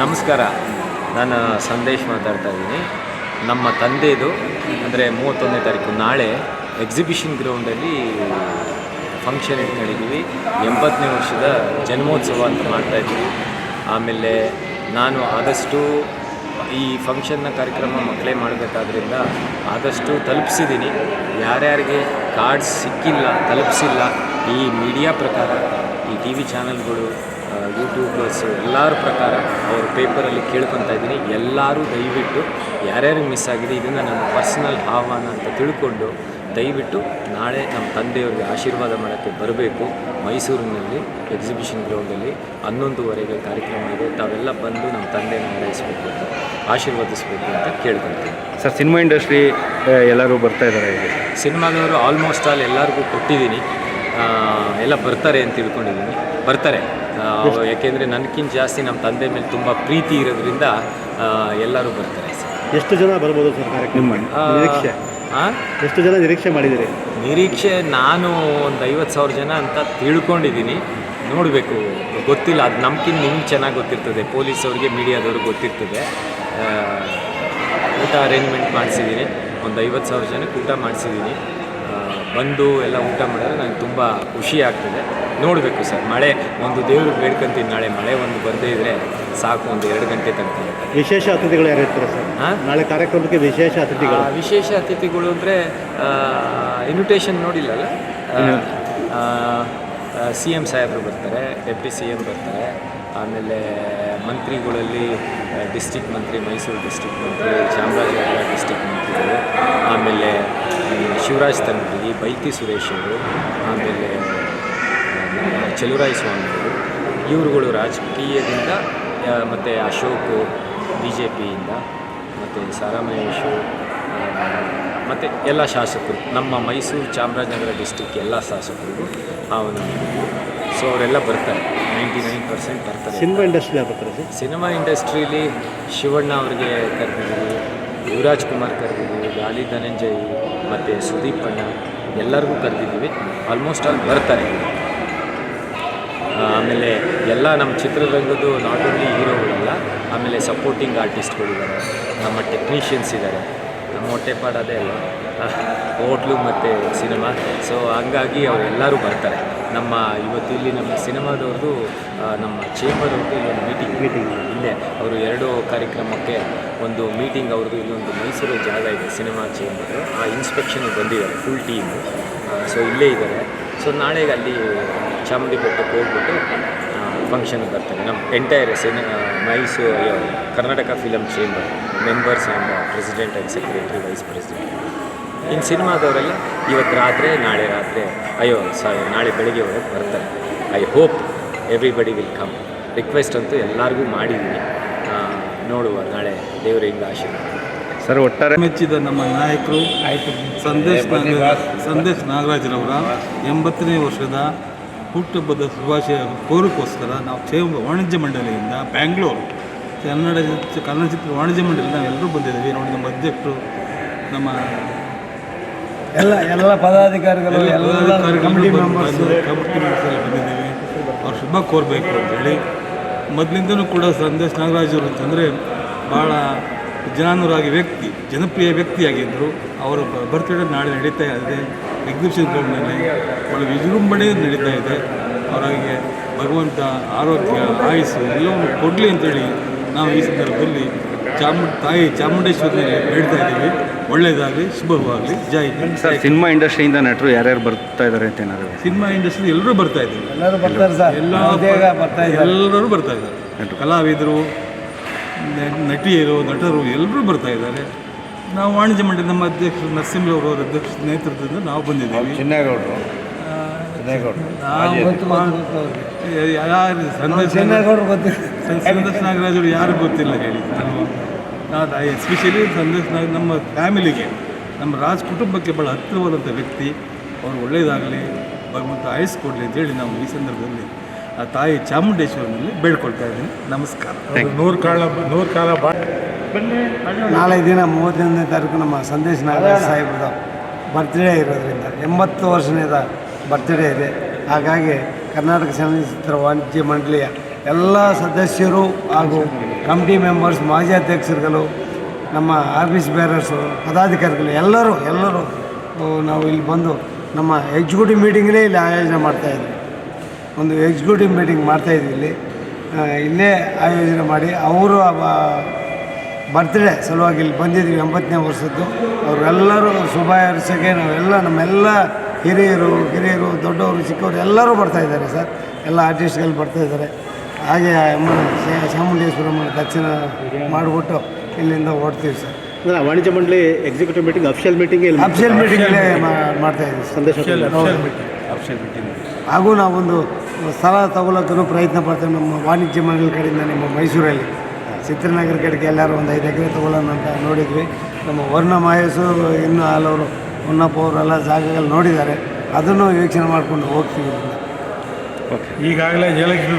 ನಮಸ್ಕಾರ. ನಾನು ಸಂದೇಶ್ ಮಾತಾಡ್ತಾ ಇದ್ದೀನಿ. ನಮ್ಮ ತಂದೆದು, ಅಂದರೆ ಮೂವತ್ತೊಂದನೇ ತಾರೀಕು ನಾಳೆ ಎಕ್ಸಿಬಿಷನ್ ಗ್ರೌಂಡಲ್ಲಿ ಫಂಕ್ಷನ್ ಇಟ್ಕೊಂಡಿದ್ದೀವಿ. ಎಂಬತ್ತನೇ ವರ್ಷದ ಜನ್ಮೋತ್ಸವ ಅಂತ ಮಾಡ್ತಾಯಿದ್ದೀವಿ ಆಮೇಲೆ ನಾನು ಆದಷ್ಟು ಈ ಫಂಕ್ಷನ್ನ ಕಾರ್ಯಕ್ರಮ ಮಕ್ಕಳೇ ಮಾಡಬೇಕಾದ್ರಿಂದ ಆದಷ್ಟು ತಲುಪಿಸಿದ್ದೀನಿ. ಯಾರ್ಯಾರಿಗೆ ಕಾರ್ಡ್ಸ್ ಸಿಕ್ಕಿಲ್ಲ, ತಲುಪಿಸಿಲ್ಲ, ಈ ಮೀಡಿಯಾ ಪ್ರಕಾರ ಈ ಟಿ ವಿ ಚಾನಲ್ಗಳು ಯೂಟ್ಯೂಬರ್ಸ್ ಎಲ್ಲರ ಪ್ರಕಾರ ಅವ್ರ ಪೇಪರಲ್ಲಿ ಕೇಳ್ಕೊತಾ ಇದ್ದೀನಿ. ಎಲ್ಲರೂ ದಯವಿಟ್ಟು ಯಾರ್ಯಾರಿಗೆ ಮಿಸ್ ಆಗಿದೆ ಇದನ್ನು ನನ್ನ ಪರ್ಸ್ನಲ್ ಆಹ್ವಾನ ಅಂತ ತಿಳ್ಕೊಂಡು ದಯವಿಟ್ಟು ನಾಳೆ ನಮ್ಮ ತಂದೆಯವ್ರಿಗೆ ಆಶೀರ್ವಾದ ಮಾಡೋಕ್ಕೆ ಬರಬೇಕು. ಮೈಸೂರಿನಲ್ಲಿ ಎಕ್ಸಿಬಿಷನ್ ಗ್ರೌಂಡಲ್ಲಿ ಹನ್ನೊಂದುವರೆಗೆ ಕಾರ್ಯಕ್ರಮ ಇದೆ. ತಾವೆಲ್ಲ ಬಂದು ನಮ್ಮ ತಂದೆಯನ್ನು ಹಾರೈಸಬೇಕು ಅಂತ ಆಶೀರ್ವದಿಸಬೇಕು ಅಂತ ಕೇಳ್ಕೊಳ್ತೀನಿ ಸರ್ ಸಿನಿಮಾ ಇಂಡಸ್ಟ್ರಿ ಎಲ್ಲರೂ ಬರ್ತಾ ಇದ್ದಾರೆ ಸಿನಿಮಾದವರು ಆಲ್ಮೋಸ್ಟ್ ಆಲ್ ಎಲ್ಲರಿಗೂ ಕೊಟ್ಟಿದ್ದೀನಿ. ಎಲ್ಲ ಬರ್ತಾರೆ ಅಂತ ತಿಳ್ಕೊಂಡಿದ್ದೀನಿ. ಬರ್ತಾರೆ. ಯಾಕೆಂದರೆ ನನಗಿಂತ ಜಾಸ್ತಿ ನಮ್ಮ ತಂದೆ ಮೇಲೆ ತುಂಬ ಪ್ರೀತಿ ಇರೋದ್ರಿಂದ ಎಲ್ಲರೂ ಬರ್ತಾರೆ. ಎಷ್ಟು ಜನ ಬರ್ಬೋದು ಸರ್ ಕಾರ್ಯಕ್ರಮ ನಿರೀಕ್ಷೆ? ಆ? ಎಷ್ಟು ಜನ ನಿರೀಕ್ಷೆ ಮಾಡಿದ್ದೀರಿ? ನಿರೀಕ್ಷೆ ನಾನು ಒಂದು ಐವತ್ತು ಸಾವಿರ ಜನ ಅಂತ ತಿಳ್ಕೊಂಡಿದ್ದೀನಿ. ನೋಡಬೇಕು. ಗೊತ್ತಿಲ್ಲ ಅದು ನಮ್ಗಿಂತ ನಿಮ್ಗೆ ಚೆನ್ನಾಗಿ ಗೊತ್ತಿರ್ತದೆ. ಪೊಲೀಸವ್ರಿಗೆ ಮೀಡಿಯಾದವ್ರಿಗೆ ಗೊತ್ತಿರ್ತದೆ. ಊಟ ಅರೇಂಜ್ಮೆಂಟ್ ಮಾಡಿಸಿದ್ದೀನಿ. ಒಂದು ಐವತ್ತು ಸಾವಿರ ಜನಕ್ಕೆ ಊಟ ಮಾಡಿಸಿದ್ದೀನಿ. ಬಂದು ಎಲ್ಲ ಊಟ ಮಾಡಿದ್ರೆ ನನಗೆ ತುಂಬ ಖುಷಿ ಆಗ್ತದೆ. ನೋಡಬೇಕು ಸರ್ ಮಳೆ ಒಂದು ದೇವ್ರಿಗೆ ಬೇಡ್ಕೊಂತೀನಿ ನಾಳೆ ಮಳೆ ಒಂದು ಬರದೇ ಇದ್ದರೆ ಸಾಕು ಒಂದು ಎರಡು ಗಂಟೆ ತನಕ ವಿಶೇಷ ಅತಿಥಿಗಳು ಯಾರು ಇರ್ತಾರೆ ಸರ್? ಹಾಂ ನಾಳೆ ಕಾರ್ಯಕ್ರಮಕ್ಕೆ ವಿಶೇಷ ಅತಿಥಿಗಳು. ವಿಶೇಷ ಅತಿಥಿಗಳು ಅಂದರೆ ಇನ್ವಿಟೇಷನ್ ನೋಡಿಲ್ಲಲ್ಲ? ಸಿ ಎಂ ಸಾಹೇಬರು ಬರ್ತಾರೆ ಡೆಪ್ಟಿ ಸಿ ಎಂ ಬರ್ತಾರೆ ಆಮೇಲೆ ಮಂತ್ರಿಗಳಲ್ಲಿ ಡಿಸ್ಟಿಕ್ ಮಂತ್ರಿ, ಮೈಸೂರು ಡಿಸ್ಟಿಕ್ ಮಂತ್ರಿ, ಚಾಮರಾಜನಗರ ಡಿಸ್ಟಿಕ್ ಮಂತ್ರಿಗಳು, ಆಮೇಲೆ ಶಿವರಾಜ್ ತಂತ್ರಿ ಬೈತಿ ಸುರೇಶ್ ಅವರು, ಆಮೇಲೆ ಚಲುರಾಯ ಸ್ವಾಮಿಗಳು ಇವರುಗಳು ರಾಜಕೀಯದಿಂದ ಮತ್ತು ಅಶೋಕ್ ಬಿ ಜೆ ಪಿಯಿಂದ ಮತ್ತು ಸಾರಾಮಹೇಶ್ ಮತ್ತು ಎಲ್ಲ ಶಾಸಕರು, ನಮ್ಮ ಮೈಸೂರು ಚಾಮರಾಜನಗರ ಡಿಸ್ಟಿಕ್ ಎಲ್ಲ ಶಾಸಕರಿಗೂ ಅವನು ಸೊ ಅವರೆಲ್ಲ ಬರ್ತಾರೆ. ನೈಂಟಿ ನೈನ್ ಪರ್ಸೆಂಟ್ ಬರ್ತಾರೆ. ಸಿನಿಮಾ ಇಂಡಸ್ಟ್ರಿ ಬರ್ತಾರೆ ಸರ್? ಸಿನಿಮಾ ಇಂಡಸ್ಟ್ರೀಲಿ ಶಿವಣ್ಣ ಅವ್ರಿಗೆ ಕರೆದಿದ್ದೀವಿ ಯುವರಾಜ್ ಕುಮಾರ್ ಕರೆದಿದ್ದೀವಿ ಗಾಲಿ ಧನಂಜಯ್ ಮತ್ತು ಸುದೀಪ್ ಅಣ್ಣ ಎಲ್ಲರಿಗೂ ಕರೆದಿದ್ದೀವಿ. ಆಲ್ಮೋಸ್ಟ್ ಆಲ್ ಬರ್ತಾರೆ. ಆಮೇಲೆ ಎಲ್ಲ ನಮ್ಮ ಚಿತ್ರರಂಗದ್ದು ನಾಟ್ ಓನ್ಲಿ ಹೀರೋಗಳಲ್ಲ ಆಮೇಲೆ ಸಪೋರ್ಟಿಂಗ್ ಆರ್ಟಿಸ್ಟ್ಗಳಿದ್ದಾರೆ ನಮ್ಮ ಟೆಕ್ನಿಷಿಯನ್ಸ್ ಇದ್ದಾರೆ. ನಮ್ಮ ಹೊಟ್ಟೆಪಾಡೋದೇ ಅಲ್ಲ ಹೋಟ್ಲು ಮತ್ತು ಸಿನಿಮಾ ಸೊ ಹಂಗಾಗಿ ಅವರೆಲ್ಲರೂ ಬರ್ತಾರೆ. ನಮ್ಮ ಇವತ್ತು ಇಲ್ಲಿ ನಮ್ಮ ಸಿನಿಮಾದವ್ರದ್ದು ನಮ್ಮ ಚೇಂಬರ್ ಅವ್ರದ್ದು ಇಲ್ಲೊಂದು ಮೀಟಿಂಗ್ ಮೀಟಿಂಗ್ ಹಿಂದೆ ಅವರು ಎರಡು ಕಾರ್ಯಕ್ರಮಕ್ಕೆ ಒಂದು ಮೀಟಿಂಗ್ ಅವ್ರದ್ದು ಇಲ್ಲೊಂದು ಮೈಸೂರು ಜಾಗ ಇದೆ ಸಿನಿಮಾ ಚೇಂಬರು ಆ ಇನ್ಸ್ಪೆಕ್ಷನ್ಗೆ ಬಂದಿದ್ದಾರೆ ಫುಲ್ ಟೀಮು ಸೊ ಇಲ್ಲೇ ಇದ್ದಾರೆ. ಸೊ ನಾಳೆಗೆ ಅಲ್ಲಿ ಚಾಮುಂಡಿ ಬೆಟ್ಟಕ್ಕೆ ಹೋಗ್ಬಿಟ್ಟು ಫಂಕ್ಷನ್ಗೆ ಬರ್ತಾರೆ. ನಮ್ಮ entire cine Mysuru Karnataka film chamber members and president and secretary vice president ಇನ್ನು ಸಿನಿಮಾದವರೆಲ್ಲ ಇವತ್ತು ರಾತ್ರಿ ನಾಳೆ ರಾತ್ರಿ ಅಯ್ಯೋ ಸಾರಿ ನಾಳೆ ಬೆಳಿಗ್ಗೆ ಒಳಗೆ ಬರ್ತಾರೆ. I hope everybody will come. Request ಅಂತೂ ಎಲ್ಲರಿಗೂ ಮಾಡಿದ್ದೀನಿ ನೋಡುವ ನಾಳೆ ದೇವರಿಂದ ಆಶೀರ್ವಾದ. ಸರ್ ಒಟ್ಟಾರೆ ಮೆಚ್ಚಿದ ನಮ್ಮ ನಾಯಕರು ಸಂದೇಶ್ ನಾಗರಾಜ್ ಸಂದೇಶ್ ನಾಗರಾಜ್ರವರ ಎಂಬತ್ತನೇ ವರ್ಷದ ಹುಟ್ಟುಹಬ್ಬದ ಶುಭಾಶಯ ಕೋರಕ್ಕೋಸ್ಕರ ನಾವು ಸೇವ ವಾಣಿಜ್ಯ ಮಂಡಳಿಯಿಂದ ಬ್ಯಾಂಗ್ಳೂರು ಕನ್ನಡ ಕನ್ನಡ ಚಿತ್ರ ವಾಣಿಜ್ಯ ಮಂಡಳಿ ನಾವೆಲ್ಲರೂ ಬಂದಿದ್ದೀವಿ. ನೋಡಿ ನಮ್ಮ ಅಧ್ಯಕ್ಷರು ನಮ್ಮ ಎಲ್ಲ ಎಲ್ಲ ಪದಾಧಿಕಾರಿಗಳು ಎಲ್ಲ ಕಮಿಟಿ ಮೆಂಬರ್ಸ್ ಕಮಿಟಿ ಮೆಂಬರ್ಸ್ ಎಲ್ಲ ಬಂದಿದ್ದೀವಿ. ಅವ್ರು ಶುಭ ಕೋರಬೇಕು ಅಂತೇಳಿ ಮೊದಲಿಂದನೂ ಕೂಡ ಸಂದೇಶ್ ನಾಗರಾಜರು ಅಂತಂದರೆ ಭಾಳ ಜನಾನುರಾಗಿ ವ್ಯಕ್ತಿ ಜನಪ್ರಿಯ ವ್ಯಕ್ತಿಯಾಗಿದ್ದರು. ಅವರ ಬರ್ತ್ಡೇ ನಾಳೆ ನಡೀತಾ ಇದೆ. ಎಕ್ಸಿಬಿಷನ್ ಗ್ರೌಂಡ್ನಲ್ಲಿ ಒಳ್ಳೆ ವಿಜೃಂಭಣೆ ನಡೀತಾ ಇದೆ. ಅವರಿಗೆ ಭಗವಂತ ಆರೋಗ್ಯ ಆಯುಸ್ಸು ಎಲ್ಲವನ್ನು ಕೊಡಲಿ ಅಂತೇಳಿ ನಾವು ಈ ಸಂದರ್ಭದಲ್ಲಿ ಚಾಮುಂಡ ತಾಯಿ ಚಾಮುಂಡೇಶ್ವರಿನಲ್ಲಿ ಹೇಳ್ತಾ ಇದ್ದೀವಿ. ಒಳ್ಳೆಯದಾಗಲಿ ಶುಭವಾಗಲಿ ಜೈ ಹಿಂದ್. ಸರ್ ಸಿನಿಮಾ ಇಂಡಸ್ಟ್ರಿಯಿಂದ ನಟರು ಯಾರ್ಯಾರು ಬರ್ತಾ ಇದ್ದಾರೆ ಅಂತ ಏನಾದ್ರು ಸಿನಿಮಾ ಇಂಡಸ್ಟ್ರಿ ಎಲ್ಲರೂ ಬರ್ತಾ ಇದ್ದೀವಿ ಎಲ್ಲರೂ ಬರ್ತಾರೆ ಸರ್. ಎಲ್ಲ ಬೇಗ ಬರ್ತಾ ಇದ್ದಾರೆ. ಎಲ್ಲರೂ ಬರ್ತಾ ಇದ್ದಾರೆ. ಕಲಾವಿದರು ನಟಿಯರು ನಟರು ಎಲ್ಲರೂ ಬರ್ತಾ ಇದ್ದಾರೆ. ನಾವು ವಾಣಿಜ್ಯ ಮಂಡಳಿ ನಮ್ಮ ಅಧ್ಯಕ್ಷರು ನರಸಿಂಹರವರು ಅವರ ಅಧ್ಯಕ್ಷ ನೇತೃತ್ವದಿಂದ ನಾವು ಬಂದಿದ್ದೀವಿ. ಚಿನ್ನೇಗೌಡರು. ಯಾರು ಸಂದರ್ಶನ ನಾಗರಾಜರು ಯಾರು ಗೊತ್ತಿಲ್ಲ ಹೇಳಿ. ನಾವು ಎಸ್ಪೆಷಲಿ ಸಂದೇಶ್ ನಮ್ಮ ಫ್ಯಾಮಿಲಿಗೆ ನಮ್ಮ ರಾಜ್ ಕುಟುಂಬಕ್ಕೆ ಭಾಳ ಹತ್ತಿರವಾದಂಥ ವ್ಯಕ್ತಿ. ಅವ್ರು ಒಳ್ಳೆಯದಾಗಲಿ ಭಗವಂತ ಆಯಸ್ ಕೊಡಲಿ ಅಂತೇಳಿ ನಾವು ಈ ಸಂದರ್ಭದಲ್ಲಿ ಆ ತಾಯಿ ಚಾಮುಂಡೇಶ್ವರನಲ್ಲಿ ಬೇಡ್ಕೊಳ್ತಾ ಇದ್ದೀನಿ. ನಮಸ್ಕಾರ. ನೂರು ಕಾಲ ನೂರು ಕಾಲ ನಾಳೆ ದಿನ ಮೂವತ್ತೊಂದನೇ ತಾರೀಕು ನಮ್ಮ ಸಂದೇಶ್ ನಾರಾಯಣ ಸಾಹೇಬ್ರದ್ದು ಬರ್ತ್ಡೇ ಇರೋದ್ರಿಂದ ಎಂಬತ್ತು ವರ್ಷನೇದ ಬರ್ತ್ಡೇ ಇದೆ. ಹಾಗಾಗಿ ಕರ್ನಾಟಕ ಚಲನಚಿತ್ರ ವಾಣಿಜ್ಯ ಮಂಡಳಿಯ ಎಲ್ಲ ಸದಸ್ಯರು ಹಾಗೂ ಕಮಿಟಿ ಮೆಂಬರ್ಸ್ ಮಾಜಿ ಅಧ್ಯಕ್ಷರುಗಳು, ನಮ್ಮ ಆಫೀಸ್ ಬೇರರ್ಸು ಪದಾಧಿಕಾರಿಗಳು, ಎಲ್ಲರೂ ಎಲ್ಲರೂ ನಾವು ಇಲ್ಲಿ ಬಂದು ನಮ್ಮ ಎಕ್ಸಿಕ್ಯೂಟಿವ್ ಮೀಟಿಂಗ್ನೇ ಇಲ್ಲಿ ಆಯೋಜನೆ ಮಾಡ್ತಾಯಿದ್ವಿ ಒಂದು ಎಕ್ಸಿಕ್ಯೂಟಿವ್ ಮೀಟಿಂಗ್ ಮಾಡ್ತಾಯಿದ್ವಿ ಇಲ್ಲಿ. ಇಲ್ಲೇ ಆಯೋಜನೆ ಮಾಡಿ ಅವರು ಬರ್ತ್ಡೇ ಸಲುವಾಗಿ ಇಲ್ಲಿ ಬಂದಿದ್ವಿ ಎಂಬತ್ತನೇ ವರ್ಷದ್ದು. ಅವರೆಲ್ಲರೂ ಶುಭ ಹಾರೈಸೋಕ್ಕೆ ನಾವೆಲ್ಲ ನಮ್ಮೆಲ್ಲ ಹಿರಿಯರು ಕಿರಿಯರು ದೊಡ್ಡವರು, ಚಿಕ್ಕವರು ಎಲ್ಲರೂ ಬರ್ತಾಯಿದ್ದಾರೆ ಸರ್. ಎಲ್ಲ ಆರ್ಟಿಸ್ಟ್ಗಳು ಬರ್ತಾಯಿದ್ದಾರೆ ಹಾಗೆ ಚಾಮುಂಡೇಶ್ವರಮ್ಮನ ದರ್ಶನ ಮಾಡಿಬಿಟ್ಟು ಇಲ್ಲಿಂದ ಹೊರಡ್ತೀವಿ ಸರ್. ಅಂದ್ರೆ ವಾಣಿಜ್ಯ ಮಂಡಳಿ ಎಕ್ಸಿಕ್ಯೂಟಿವ್ ಮೀಟಿಂಗ್ ಅಫಿಷಿಯಲ್ ಮೀಟಿಂಗ್ ಇಲ್ಲಿ ಅಫಿಷಿಯಲ್ ಮೀಟಿಂಗ್ ಮಾಡ್ತಾ ಇದ್ದೀವಿ ಸಂದೇಶ ಹಾಗೂ ನಾವೊಂದು ಸ್ಥಳ ತಗೊಳಕ್ಕೂ ಪ್ರಯತ್ನ ಪಡ್ತೇವೆ ನಮ್ಮ ವಾಣಿಜ್ಯ ಮಂಡಳಿ ಕಡೆಯಿಂದ ನಿಮ್ಮ ಮೈಸೂರಲ್ಲಿ. ಚಿತ್ರನಗರ ಕಡೆಗೆ ಎಲ್ಲರೂ ಒಂದು ಐದು ಎಕರೆ ತಗೊಳ್ಳೋಣ ಅಂತ ನೋಡಿದ್ವಿ. ನಮ್ಮ ವರ್ಣ ಮಹೇಶು ಇನ್ನೂ ಹಲವರು ಉನ್ನಪ್ಪ ಅವರೆಲ್ಲ ಜಾಗಗಳು ನೋಡಿದ್ದಾರೆ. ಅದನ್ನು ವೀಕ್ಷಣೆ ಮಾಡ್ಕೊಂಡು ಹೋಗ್ತೀವಿ. ಈಗಾಗಲೇ ಜಯಲಕ್ಷ್ಮಿ